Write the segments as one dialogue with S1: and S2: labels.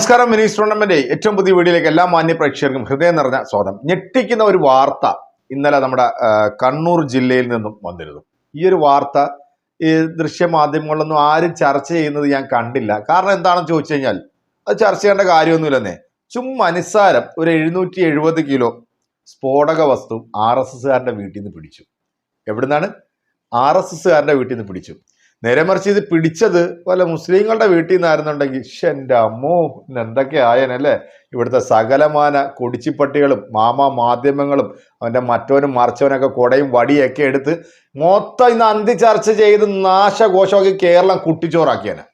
S1: നമസ്കാരം മിനിസ് ടൂർണമെന്റ് ഏറ്റവും പുതിയ വീഡിയോയിലേക്ക് എല്ലാ മാന്യ പ്രേക്ഷകർക്കും ഹൃദയം നിറഞ്ഞ സ്വാഗതം. ഞെട്ടിക്കുന്ന ഒരു വാർത്ത ഇന്നലെ നമ്മുടെ കണ്ണൂർ ജില്ലയിൽ നിന്നും വന്നിരുന്നു. ഈ ഒരു വാർത്ത ഈ ദൃശ്യമാധ്യമങ്ങളിലൊന്നും ആരും ചർച്ച ചെയ്യുന്നത് ഞാൻ കണ്ടില്ല. കാരണം എന്താണെന്ന് ചോദിച്ചു കഴിഞ്ഞാൽ അത് ചർച്ച ചെയ്യേണ്ട കാര്യമൊന്നുമില്ലെന്നേ. ചുമ്മാ നിസ്സാരം ഒരു എഴുന്നൂറ്റി എഴുപത് കിലോ സ്ഫോടക വസ്തു ആർ എസ് എസ്സുകാരന്റെ വീട്ടിൽ നിന്ന് പിടിച്ചു. എവിടുന്നാണ്? ആർ എസ് എസ്സുകാരന്റെ വീട്ടിൽ നിന്ന് പിടിച്ചു. നേരെ മറിച്ച് ഇത് പിടിച്ചത് വല്ല മുസ്ലിങ്ങളുടെ വീട്ടിൽ നിന്നായിരുന്നുണ്ടെങ്കിൽ ഷെന്റെ അമ്മോ എന്തൊക്കെ ആയനല്ലേ? ഇവിടുത്തെ സകലമാന കൊടിച്ചിപ്പട്ടികളും മാമ മാധ്യമങ്ങളും അവന്റെ മറ്റവനും മറിച്ചവനൊക്കെ കൊടയും വടിയൊക്കെ എടുത്ത് മൊത്തം ഇന്ന് അന്തി ചർച്ച ചെയ്ത് നാശഘോഷമാക്കി കേരളം കുട്ടിച്ചോറാക്കിയാണ്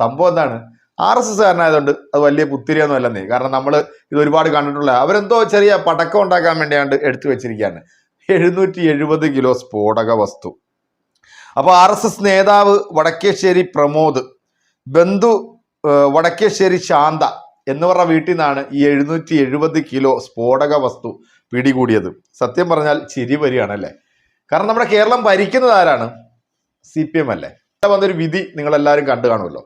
S1: സംഭവം എന്താണ്? ആർ എസ് എസ് കാരനായതുകൊണ്ട് അത് വലിയ പുത്തിരിയൊന്നും അല്ലെന്നേ കാരണം നമ്മൾ ഇത് ഒരുപാട് കണ്ടിട്ടുള്ള അവരെന്തോ ചെറിയ പടക്കം ഉണ്ടാക്കാൻ വേണ്ടിയാണ്ട് എടുത്തു വെച്ചിരിക്കുകയാണ്. എഴുന്നൂറ്റി എഴുപത് കിലോ സ്ഫോടക വസ്തു അപ്പോൾ ആർ എസ് എസ് നേതാവ് വടക്കേശ്ശേരി പ്രമോദ് ബന്ധു വടക്കേശ്ശേരി ശാന്ത എന്നിവരുടെ വീട്ടിൽ നിന്നാണ് ഈ എഴുന്നൂറ്റി എഴുപത് കിലോ സ്ഫോടക വസ്തു പിടികൂടിയത്. സത്യം പറഞ്ഞാൽ ചിരി വരികയാണല്ലേ? കാരണം നമ്മുടെ കേരളം ഭരിക്കുന്നത് ആരാണ്? സി പി എം അല്ലേ? വന്നൊരു വിധി നിങ്ങളെല്ലാവരും കണ്ടു കാണുമല്ലോ.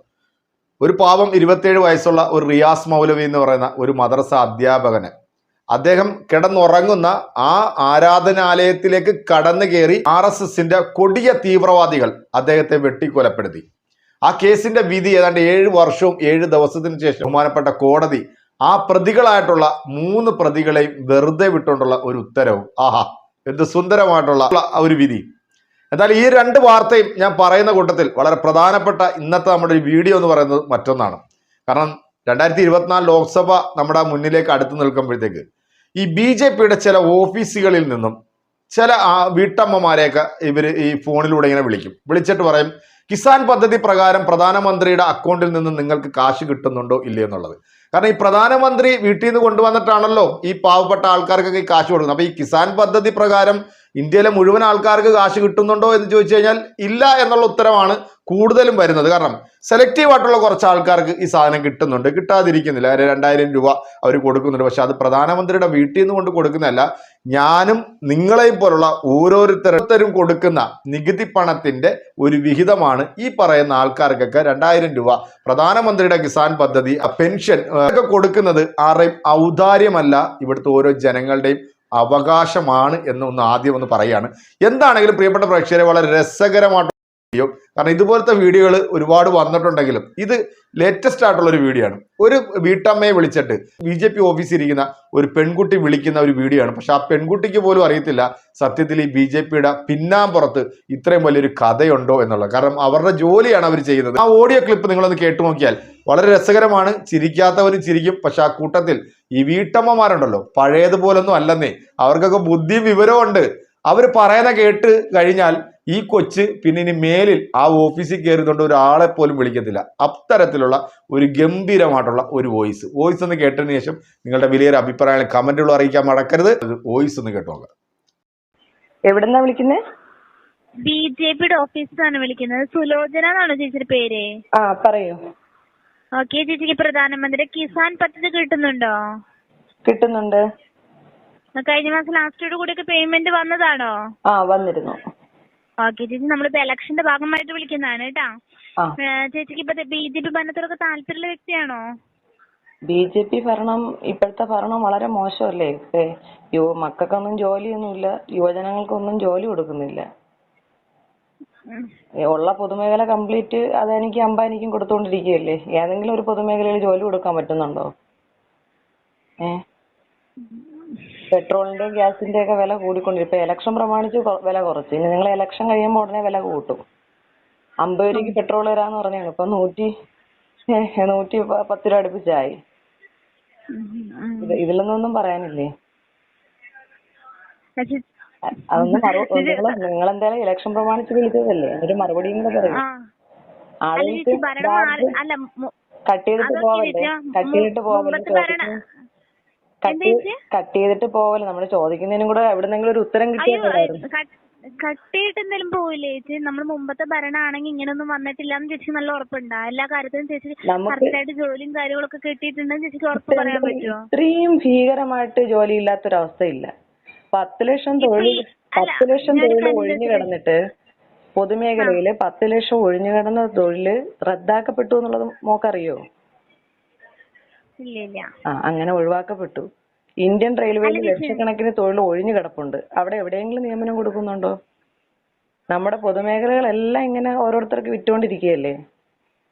S1: ഒരു പാവം ഇരുപത്തേഴ് വയസ്സുള്ള ഒരു റിയാസ് മൗലവി എന്ന് പറയുന്ന ഒരു മദ്രസ അധ്യാപകന് അദ്ദേഹം കിടന്നുറങ്ങുന്ന ആ ആരാധനാലയത്തിലേക്ക് കടന്നു കയറി ആർ എസ് എസിന്റെ കൊടിയ തീവ്രവാദികൾ അദ്ദേഹത്തെ വെട്ടിക്കൊലപ്പെടുത്തി. ആ കേസിന്റെ വിധി ഏതാണ്ട് ഏഴ് വർഷവും ഏഴ് ദിവസത്തിന് ശേഷം ബഹുമാനപ്പെട്ട കോടതി ആ പ്രതികളായിട്ടുള്ള മൂന്ന് പ്രതികളെയും വെറുതെ വിട്ടുകൊണ്ടുള്ള ഒരു ഉത്തരവും. ആഹാ എന്ത് സുന്ദരമായിട്ടുള്ള ഒരു വിധി. എന്നാൽ ഈ രണ്ട് വാർത്തയും ഞാൻ പറയുന്ന കൂട്ടത്തിൽ വളരെ പ്രധാനപ്പെട്ട ഇന്നത്തെ നമ്മുടെ ഒരു വീഡിയോ എന്ന് പറയുന്നത് മറ്റൊന്നാണ്. കാരണം രണ്ടായിരത്തി ഇരുപത്തിനാല് ലോക്സഭ നമ്മുടെ മുന്നിലേക്ക് അടുത്ത് നിൽക്കുമ്പോഴത്തേക്ക് ഈ ബി ജെ പിയുടെ ചില ഓഫീസുകളിൽ നിന്നും ചില വീട്ടമ്മമാരെയൊക്കെ ഇവർ ഈ ഫോണിലൂടെ ഇങ്ങനെ വിളിക്കും. വിളിച്ചിട്ട് പറയും കിസാൻ പദ്ധതി പ്രകാരം പ്രധാനമന്ത്രിയുടെ അക്കൗണ്ടിൽ നിന്ന് നിങ്ങൾക്ക് കാശ് കിട്ടുന്നുണ്ടോ ഇല്ലയോ എന്നുള്ളത്? കാരണം ഈ പ്രധാനമന്ത്രി വീട്ടിൽ നിന്ന് കൊണ്ടുവന്നിട്ടാണല്ലോ ഈ പാവപ്പെട്ട ആൾക്കാർക്കൊക്കെ ഈ കാശ് കൊടുക്കുന്നത്. അപ്പൊ ഈ കിസാൻ പദ്ധതി പ്രകാരം ഇന്ത്യയിലെ മുഴുവൻ ആൾക്കാർക്ക് കാശ് കിട്ടുന്നുണ്ടോ എന്ന് ചോദിച്ചു കഴിഞ്ഞാൽ ഇല്ല എന്നുള്ള ഉത്തരമാണ് കൂടുതലും വരുന്നത്. കാരണം സെലക്റ്റീവ് ആയിട്ടുള്ള കുറച്ച് ആൾക്കാർക്ക് ഈ സാധനം കിട്ടുന്നുണ്ട്. കിട്ടാതിരിക്കുന്നില്ല. രണ്ടായിരം രൂപ അവർ കൊടുക്കുന്നുണ്ട്. പക്ഷെ അത് പ്രധാനമന്ത്രിയുടെ വീട്ടിൽ നിന്ന് കൊണ്ട് കൊടുക്കുന്നതല്ല. ഞാനും നിങ്ങളെയും പോലുള്ള ഓരോരുത്തരും കൊടുക്കുന്ന നികുതി പണത്തിന്റെ ഒരു വിഹിതമാണ് ഈ പറയുന്ന ആൾക്കാർക്കൊക്കെ രണ്ടായിരം രൂപ. പ്രധാനമന്ത്രിയുടെ കിസാൻ പദ്ധതി പെൻഷൻ ഒക്കെ കൊടുക്കുന്നത് ആരുടെയും ഔദാര്യമല്ല. ഇവിടുത്തെ ഓരോ ജനങ്ങളുടെയും അവകാശമാണ് എന്ന് ഒന്ന് ആദ്യം ഒന്ന് പറയാണ്. എന്താണെങ്കിലും പ്രിയപ്പെട്ട പ്രേക്ഷകരെ വളരെ രസകരമായിട്ട് വീഡിയോ കാരണം ഇതുപോലത്തെ വീഡിയോകൾ ഒരുപാട് വന്നിട്ടുണ്ടെങ്കിലും ഇത് ലേറ്റസ്റ്റ് ആയിട്ടുള്ള ഒരു വീഡിയോ ആണ്. ഒരു വീട്ടമ്മയെ വിളിച്ചിട്ട് ബി ജെ പി ഓഫീസിൽ ഇരിക്കുന്ന ഒരു പെൺകുട്ടി വിളിക്കുന്ന ഒരു വീഡിയോ ആണ്. പക്ഷെ ആ പെൺകുട്ടിക്ക് പോലും അറിയത്തില്ല സത്യത്തിൽ ഈ ബി ജെ പിയുടെ പിന്നാമ്പുറത്ത് ഇത്രയും വലിയൊരു കഥയുണ്ടോ എന്നുള്ളത്. കാരണം അവരുടെ ജോലിയാണ് അവർ ചെയ്യുന്നത്. ആ ഓഡിയോ ക്ലിപ്പ് നിങ്ങളൊന്ന് കേട്ടു നോക്കിയാൽ വളരെ രസകരമാണ്. ചിരിക്കാത്തവരും ചിരിക്കും. പക്ഷെ ആ കൂട്ടത്തിൽ ഈ വീട്ടമ്മമാരുണ്ടല്ലോ. പഴയതുപോലൊന്നും അല്ലെന്നേ. അവർക്കൊക്കെ ബുദ്ധിയും വിവരവും ഉണ്ട് അവർ പറയുന്ന കേട്ട് കഴിഞ്ഞാൽ ഈ കൊച്ച് പിന്നെ ഇനി മേലിൽ ആ ഓഫീസിൽ കയറുന്നുണ്ട് ഒരാളെ പോലും വിളിക്കത്തില്ല. അത്തരത്തിലുള്ള ഒരു ഗംഭീരമായിട്ടുള്ള ഒരു വോയിസ് വോയിസ് ഒന്ന് കേട്ടതിന് ശേഷം നിങ്ങളുടെ വിലയൊരു അഭിപ്രായങ്ങൾ കമന്റുകൾ അറിയിക്കാൻ മടക്കരുത് വോയിസ് ഒന്ന് കേട്ടു നോക്കാം.
S2: എവിടെന്നാ വിളിക്കുന്നത്
S3: ബി ജെ പിയുടെ ഓഫീസിലാണ് വിളിക്കുന്നത്. സുലോചന എന്നാണോ ചേച്ചിയുടെ പേര്?
S2: ആ പറയൂ.
S3: ഓക്കെ ചേച്ചിക്ക് പ്രധാനമന്ത്രി കിസാൻ പദ്ധതി കിട്ടുന്നുണ്ടോ?
S2: കിട്ടുന്നുണ്ട്.
S3: കഴിഞ്ഞ മാസം ലാസ്റ്റോട് കൂടി പേയ്മെന്റ് വന്നതാണോ?
S2: ആ വന്നിരുന്നു.
S3: ഓക്കെ ചേച്ചി നമ്മളിപ്പോ ഇലക്ഷന്റെ ഭാഗമായിട്ട് വിളിക്കുന്നതാണ് കേട്ടാ. ചേച്ചിക്ക് ഇപ്പൊ ബി ജെ പി ഭരണത്തോടൊക്കെ താല്പര്യമുള്ള വ്യക്തിയാണോ?
S2: ബി ജെ പി ഭരണം ഇപ്പോഴത്തെ ഭരണം വളരെ മോശമല്ലേ? യുവ മക്കൾക്കൊന്നും ജോലിയൊന്നുമില്ല യുവജനങ്ങൾക്കൊന്നും ജോലി കൊടുക്കുന്നില്ല. ഉള്ള പൊതുമേഖല കംപ്ലീറ്റ് അതെനിക്ക് അംബാനിക്കും കൊടുത്തോണ്ടിരിക്കുകയല്ലേ? ഏതെങ്കിലും ഒരു പൊതുമേഖലയിൽ ജോലി കൊടുക്കാൻ പറ്റുന്നുണ്ടോ? ഏ? പെട്രോളിന്റെയും ഗ്യാസിന്റെ ഒക്കെ വില കൂടിക്കൊണ്ടിരിക്കും ഇപ്പൊ ഇലക്ഷൻ പ്രമാണിച്ച് വില കുറച്ച്. ഇനി നിങ്ങൾ ഇലക്ഷൻ കഴിയുമ്പോൾ ഉടനെ വില കൂട്ടും. അമ്പത് രൂപയ്ക്ക് പെട്രോൾ തരാന്ന് പറഞ്ഞാണ്. ഇപ്പൊ നൂറ്റി നൂറ്റി പത്ത് രൂപ അടുപ്പിച്ചായി. ഇതിലൊന്നും
S3: ഒന്നും
S2: പറയാനില്ലേ അതൊന്നും നിങ്ങൾ നിങ്ങൾ എന്തായാലും ഇലക്ഷൻ പ്രമാണിച്ച് വിളിച്ചതല്ലേ? ഒരു മറുപടിയും കൂടെ പറയും. ആളുകൾക്ക് കട്ട് ചെയ്തിട്ട് പോവല്ലേ? കട്ട് ചെയ്തിട്ട് പോവല്ലേ
S3: മുമ്പത്തെ ഭരണ
S2: ചോദിക്കുന്നത്
S3: എന്താ
S2: കട്ട് കട്ട് ചെയ്തിട്ട് പോവല്ലേ? നമ്മൾ ചോദിക്കുന്നതിനും കൂടെ എവിടെന്നെങ്കിലും ഒരു ഉത്തരം
S3: അയ്യോ
S2: കട്ട്
S3: ചെയ്തിട്ട് എന്തെങ്കിലും പോവില്ലേ ചേച്ചി? നമ്മൾ മുമ്പത്തെ ഭരണമാണെങ്കിൽ ഇങ്ങനൊന്നും വന്നിട്ടില്ല എന്ന് ചേച്ചി നല്ല ഉറപ്പുണ്ടോ. എല്ലാ കാര്യത്തിനും ചേച്ചി
S2: നമുക്ക്
S3: കറക്റ്റ് ആയിട്ട് ജോലിയും കാര്യങ്ങളൊക്കെ കിട്ടിയിട്ടുണ്ടെന്ന് ചേച്ചിക്ക് ഉറപ്പ് പറയാൻ പറ്റുമോ
S2: ഇത്രയും ഭീകരമായിട്ട് അവസ്ഥയില്ല പത്ത് ലക്ഷം തൊഴിൽ പത്ത് ലക്ഷം തൊഴിൽ ഒഴിഞ്ഞു കിടന്നിട്ട് പൊതുമേഖലയിൽ പത്ത് ലക്ഷം ഒഴിഞ്ഞു കിടന്ന തൊഴിൽ റദ്ദാക്കപ്പെട്ടു എന്നുള്ളത് മോക്കറിയോ? അങ്ങനെ ഒഴിവാക്കപ്പെട്ടു. ഇന്ത്യൻ റെയിൽവേയിൽ ലക്ഷക്കണക്കിന് തൊഴിൽ ഒഴിഞ്ഞു കിടപ്പുണ്ട്. അവിടെ എവിടെയെങ്കിലും നിയമനം കൊടുക്കുന്നുണ്ടോ? നമ്മുടെ പൊതുമേഖലകളെല്ലാം ഇങ്ങനെ ഓരോരുത്തർക്ക് വിറ്റുകൊണ്ടിരിക്കുകയല്ലേ?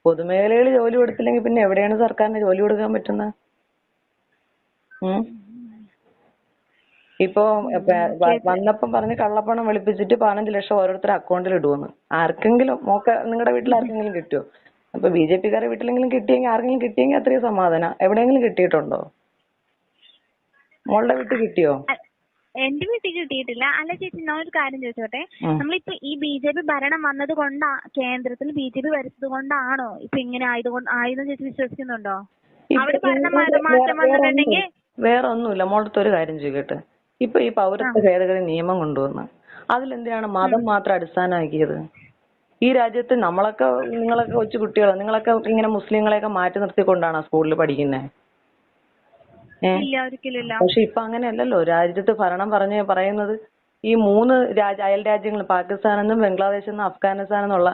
S2: പൊതുമേഖലകളിൽ ജോലി കൊടുത്തില്ലെങ്കിൽ പിന്നെ എവിടെയാണ് സർക്കാരിന് ജോലി കൊടുക്കാൻ പറ്റുന്നെ? ഉം? ഇപ്പോ വന്നപ്പം പറഞ്ഞ് കള്ളപ്പണം വെളുപ്പിച്ചിട്ട് പതിനഞ്ച് ലക്ഷം ഓരോരുത്തരുടെ അക്കൗണ്ടിൽ ഇടുമെന്ന് ആർക്കെങ്കിലും മോക്ക നിങ്ങളുടെ വീട്ടിൽ ആർക്കെങ്കിലും കിട്ടുമോ അപ്പൊ ബി ജെ പിക്കാരെ വീട്ടിലെങ്കിലും കിട്ടിയെങ്കിൽ ആർക്കെങ്കിലും കിട്ടിയെങ്കിൽ അത്രയും സമാധാനം. എവിടെയെങ്കിലും കിട്ടിയിട്ടുണ്ടോ? മോളുടെ വീട്ടിൽ കിട്ടിയോ?
S3: എന്റെ വീട്ടിൽ കിട്ടിയിട്ടില്ല. അല്ല ചേച്ചി ഞാൻ ഒരു കാര്യം ചോദിച്ചോട്ടെ? നമ്മളിപ്പോ ഈ ബി ജെ പി ഭരണം വന്നത് കൊണ്ടാ കേന്ദ്രത്തിൽ ബി ജെ പി വരച്ചത് കൊണ്ടാണോ ഇപ്പൊ ഇങ്ങനെ ആയതുകൊണ്ട് ആയതെന്ന് ചേച്ചി വിശ്വസിക്കുന്നുണ്ടോ? അവിടെ ഭരണം മാറ്റം വന്നിട്ടുണ്ടെങ്കിൽ
S2: വേറെ ഒന്നുമില്ല. മോളത്തെ ഒരു കാര്യം ചെയ്യട്ടെ ഇപ്പൊ ഈ പൗരത്വ ഭേദഗതി നിയമം കൊണ്ടുവന്ന് അതിലെന്തിനാണ് മതം മാത്രം അടിസ്ഥാനമാക്കിയത്? ഈ രാജ്യത്ത് നമ്മളൊക്കെ നിങ്ങളൊക്കെ കൊച്ചു കുട്ടികളാ. നിങ്ങളൊക്കെ ഇങ്ങനെ മുസ്ലിങ്ങളെയൊക്കെ മാറ്റി നിർത്തിക്കൊണ്ടാണ് സ്കൂളിൽ പഠിക്കുന്നത് ഏഹ് പക്ഷെ ഇപ്പൊ അങ്ങനെയല്ലല്ലോ. രാജ്യത്ത് ഭരണം പറഞ്ഞ് പറയുന്നത് ഈ മൂന്ന് രാജ അയൽ രാജ്യങ്ങൾ പാകിസ്ഥാൻ എന്നും ബംഗ്ലാദേശ് എന്നും അഫ്ഗാനിസ്ഥാൻ എന്നുള്ള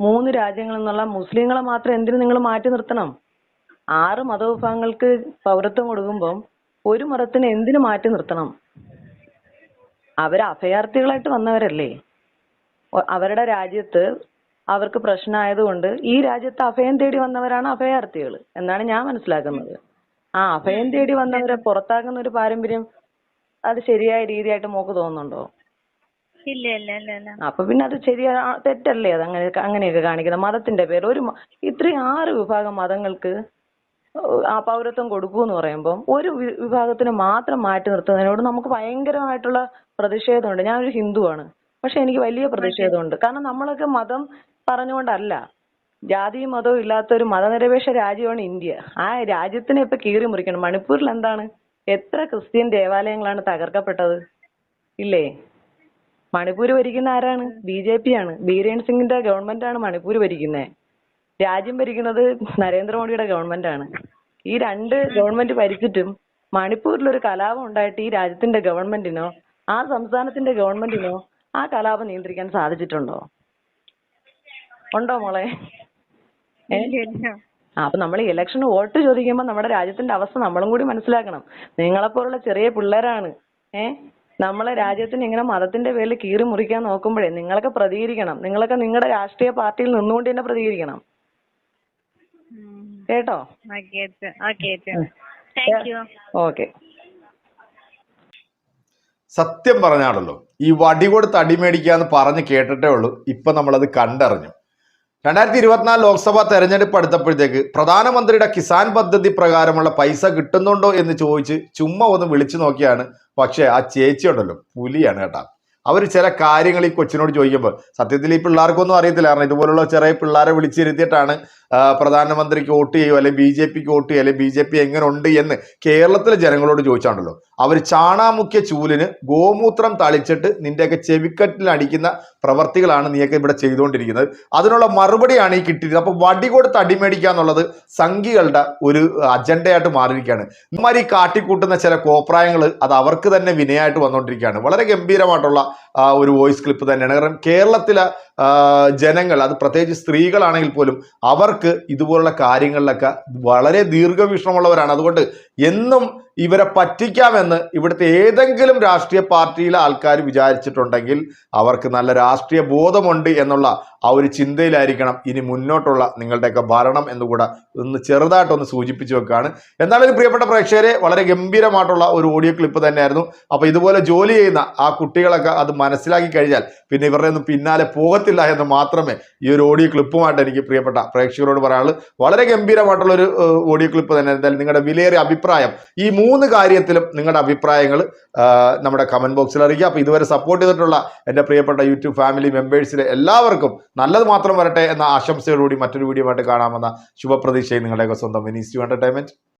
S2: മൂന്ന് രാജ്യങ്ങളിൽ നിന്നുള്ള മുസ്ലിങ്ങളെ മാത്രം എന്തിനു നിങ്ങൾ മാറ്റി നിർത്തണം? ആറ് മതവിഭാഗങ്ങൾക്ക് പൗരത്വം കൊടുക്കുമ്പം ഒരു മതത്തിന് എന്തിനു മാറ്റി നിർത്തണം? അവർ അഭയാർത്ഥികളായിട്ട് വന്നവരല്ലേ? അവരുടെ രാജ്യത്ത് അവർക്ക് പ്രശ്നമായതുകൊണ്ട് ഈ രാജ്യത്ത് അഭയം തേടി വന്നവരാണ് അഭയാർത്ഥികൾ എന്നാണ് ഞാൻ മനസ്സിലാക്കുന്നത്. ആ അഭയം തേടി വന്നവരെ പുറത്താക്കുന്ന ഒരു പാരമ്പര്യം അത് ശരിയായ രീതിയായിട്ട് മോക്ക് തോന്നുന്നുണ്ടോ? അപ്പൊ പിന്നെ അത് ശരിയാ തെറ്റല്ലേ അത് അങ്ങനെ അങ്ങനെയൊക്കെ കാണിക്കുന്നത്? മതത്തിന്റെ പേര് ഒരു ഇത്രയും ആറ് വിഭാഗം മതങ്ങൾക്ക് ആ പൗരത്വം കൊടുക്കൂ എന്ന് പറയുമ്പോൾ ഒരു വിഭാഗത്തിന് മാത്രം മാറ്റി നിർത്തുന്നതിനോട് നമുക്ക് ഭയങ്കരമായിട്ടുള്ള പ്രതിഷേധമുണ്ട്. ഞാനൊരു ഹിന്ദുവാണ്. പക്ഷെ എനിക്ക് വലിയ പ്രതിഷേധമുണ്ട്. കാരണം നമ്മളൊക്കെ മതം പറഞ്ഞുകൊണ്ടല്ല. ജാതിയും മതവും ഇല്ലാത്ത ഒരു മതനിരപേക്ഷ രാജ്യമാണ് ഇന്ത്യ. ആ രാജ്യത്തിനെ ഇപ്പൊ കീറി മുറിക്കണം. മണിപ്പൂരിൽ എന്താണ്? എത്ര ക്രിസ്ത്യൻ ദേവാലയങ്ങളാണ് തകർക്കപ്പെട്ടത്? ഇല്ലേ? മണിപ്പൂർ ഭരിക്കുന്ന ആരാണ്? ബി ജെ പി ആണ് ബീരേൻ സിംഗിന്റെ ഗവൺമെന്റ് ആണ് മണിപ്പൂർ ഭരിക്കുന്നത് രാജ്യം ഭരിക്കുന്നത് നരേന്ദ്രമോദിയുടെ ഗവൺമെന്റ് ആണ് ഈ രണ്ട് ഗവൺമെന്റ് ഭരിച്ചിട്ടും മണിപ്പൂരിൽ ഒരു കലാപം ഉണ്ടായിട്ട് ഈ രാജ്യത്തിന്റെ ഗവൺമെന്റിനോ ആ സംസ്ഥാനത്തിന്റെ ഗവൺമെന്റിനോ ആ കലാപം നിയന്ത്രിക്കാൻ സാധിച്ചിട്ടുണ്ടോ? ഉണ്ടോ മോളെ? ആ, അപ്പൊ നമ്മൾ ഇലക്ഷന് വോട്ട് ചോദിക്കുമ്പോൾ നമ്മുടെ രാജ്യത്തിന്റെ അവസ്ഥ നമ്മളും കൂടി മനസ്സിലാക്കണം. നിങ്ങളെപ്പോലുള്ള ചെറിയ പിള്ളേരാണ്. ഏ? നമ്മളെ രാജ്യത്തിന് ഇങ്ങനെ മതത്തിന്റെ പേരിൽ കീറി മുറിക്കാൻ നോക്കുമ്പോഴേ നിങ്ങളൊക്കെ പ്രതികരിക്കണം. നിങ്ങളൊക്കെ നിങ്ങളുടെ രാഷ്ട്രീയ പാർട്ടിയിൽ നിന്നുകൊണ്ട് തന്നെ പ്രതികരിക്കണം. കേട്ടോ?
S3: ഓക്കെ
S1: സത്യം പറഞ്ഞാണല്ലോ ഈ വടി കൊടുത്ത് അടിമേടിക്കാന്ന് പറഞ്ഞ് കേട്ടിട്ടേ ഉള്ളൂ. ഇപ്പൊ നമ്മളത് കണ്ടറിഞ്ഞു. രണ്ടായിരത്തി ഇരുപത്തിനാല് ലോക്സഭാ തെരഞ്ഞെടുപ്പ് അടുത്തപ്പോഴത്തേക്ക് പ്രധാനമന്ത്രിയുടെ കിസാൻ പദ്ധതി പ്രകാരമുള്ള പൈസ കിട്ടുന്നുണ്ടോ എന്ന് ചോദിച്ച് ചുമ്മാ ഒന്ന് വിളിച്ചു നോക്കിയാണ്. പക്ഷേ ആ ചേച്ചി ഉണ്ടല്ലോ പുലിയാണ് കേട്ടാ. അവർ ചില കാര്യങ്ങൾ ഈ കൊച്ചിനോട് ചോദിക്കുമ്പോൾ സത്യത്തിൽ ഈ പിള്ളേർക്കൊന്നും അറിയത്തില്ല. കാരണം ഇതുപോലുള്ള ചെറിയ പിള്ളേരെ വിളിച്ചിരുത്തിയിട്ടാണ് പ്രധാനമന്ത്രിക്ക് വോട്ട് ചെയ്യുമോ അല്ലെങ്കിൽ ബി ജെ പിക്ക് വോട്ട് ചെയ്യുമോ അല്ലെങ്കിൽ ബി ജെ പി എങ്ങനെ ഉണ്ട് എന്ന് കേരളത്തിലെ ജനങ്ങളോട് ചോദിച്ചാണല്ലോ. അവർ ചാണാമുഖ്യ ചൂലിന് ഗോമൂത്രം തളിച്ചിട്ട് നിന്റെയൊക്കെ ചെവിക്കട്ടിൽ അടിക്കുന്ന പ്രവർത്തികളാണ് നീയൊക്കെ ഇവിടെ ചെയ്തുകൊണ്ടിരിക്കുന്നത്. അതിനുള്ള മറുപടിയാണ് ഈ കിട്ടിയത്. അപ്പൊ വടി കൊടുത്ത് അടിമേടിക്കുക എന്നുള്ളത് സംഘികളുടെ ഒരു അജണ്ടയായിട്ട് മാറിയിരിക്കുകയാണ്. ഇമാരി കാട്ടിക്കൂട്ടുന്ന ചില കോപ്രായങ്ങൾ അത് അവർക്ക് തന്നെ വിനയായിട്ട് വന്നുകൊണ്ടിരിക്കുകയാണ്. വളരെ ഗംഭീരമായിട്ടുള്ള ഒരു വോയിസ് ക്ലിപ്പ് തന്നെയാണ്. കാരണം കേരളത്തിലെ ജനങ്ങൾ അത് പ്രത്യേകിച്ച് സ്ത്രീകളാണെങ്കിൽ പോലും അവർക്ക് ഇതുപോലുള്ള കാര്യങ്ങളിലൊക്കെ വളരെ ദീർഘവീക്ഷണമുള്ളവരാണ്. അതുകൊണ്ട് എന്നും ഇവരെ പറ്റിക്കാമെന്ന് ഇവിടുത്തെ ഏതെങ്കിലും രാഷ്ട്രീയ പാർട്ടിയിലെ ആൾക്കാർ വിചാരിച്ചിട്ടുണ്ടെങ്കിൽ അവർക്ക് നല്ല രാഷ്ട്രീയ ബോധമുണ്ട് എന്നുള്ള ആ ഒരു ചിന്തയിലായിരിക്കണം ഇനി മുന്നോട്ടുള്ള നിങ്ങളുടെയൊക്കെ ഭരണം എന്നുകൂടെ ഒന്ന് ചെറുതായിട്ടൊന്ന് സൂചിപ്പിച്ചു വെക്കുകയാണ് എന്നാലും പ്രിയപ്പെട്ട പ്രേക്ഷകരെ വളരെ ഗംഭീരമായിട്ടുള്ള ഒരു ഓഡിയോ ക്ലിപ്പ് തന്നെയായിരുന്നു. അപ്പോൾ ഇതുപോലെ ജോലി ചെയ്യുന്ന ആ കുട്ടികളൊക്കെ അത് മനസ്സിലാക്കി കഴിഞ്ഞാൽ പിന്നെ ഇവരുടെ ഒന്നും പിന്നാലെ പോകത്തില്ല എന്ന് മാത്രമേ ഈ ഒരു ഓഡിയോ ക്ലിപ്പുമായിട്ട് എനിക്ക് പ്രിയപ്പെട്ട പ്രേക്ഷകരോട് പറയാനുള്ളൂ. വളരെ ഗംഭീരമായിട്ടുള്ള ഒരു ഓഡിയോ ക്ലിപ്പ് തന്നെ. എന്തായാലും നിങ്ങളുടെ വിലയേറിയ അഭിപ്രായം ഈ കാര്യത്തിലും നിങ്ങളുടെ അഭിപ്രായങ്ങൾ നമ്മുടെ കമന്റ് ബോക്സിൽ അറിയിക്കുക അപ്പോൾ ഇതുവരെ സപ്പോർട്ട് ചെയ്തിട്ടുള്ള എന്റെ പ്രിയപ്പെട്ട യൂട്യൂബ് ഫാമിലി മെമ്പേഴ്സിലെ എല്ലാവർക്കും നല്ലത് മാത്രം വരട്ടെ എന്ന ആശംസയോടുകൂടി മറ്റൊരു വീഡിയോ ആയിട്ട് കാണാമെന്ന ശുഭപ്രതീക്ഷയും നിങ്ങളുടെയൊക്കെ സ്വന്തം വിനീസ് ടു എന്റർടൈൻമെന്റ്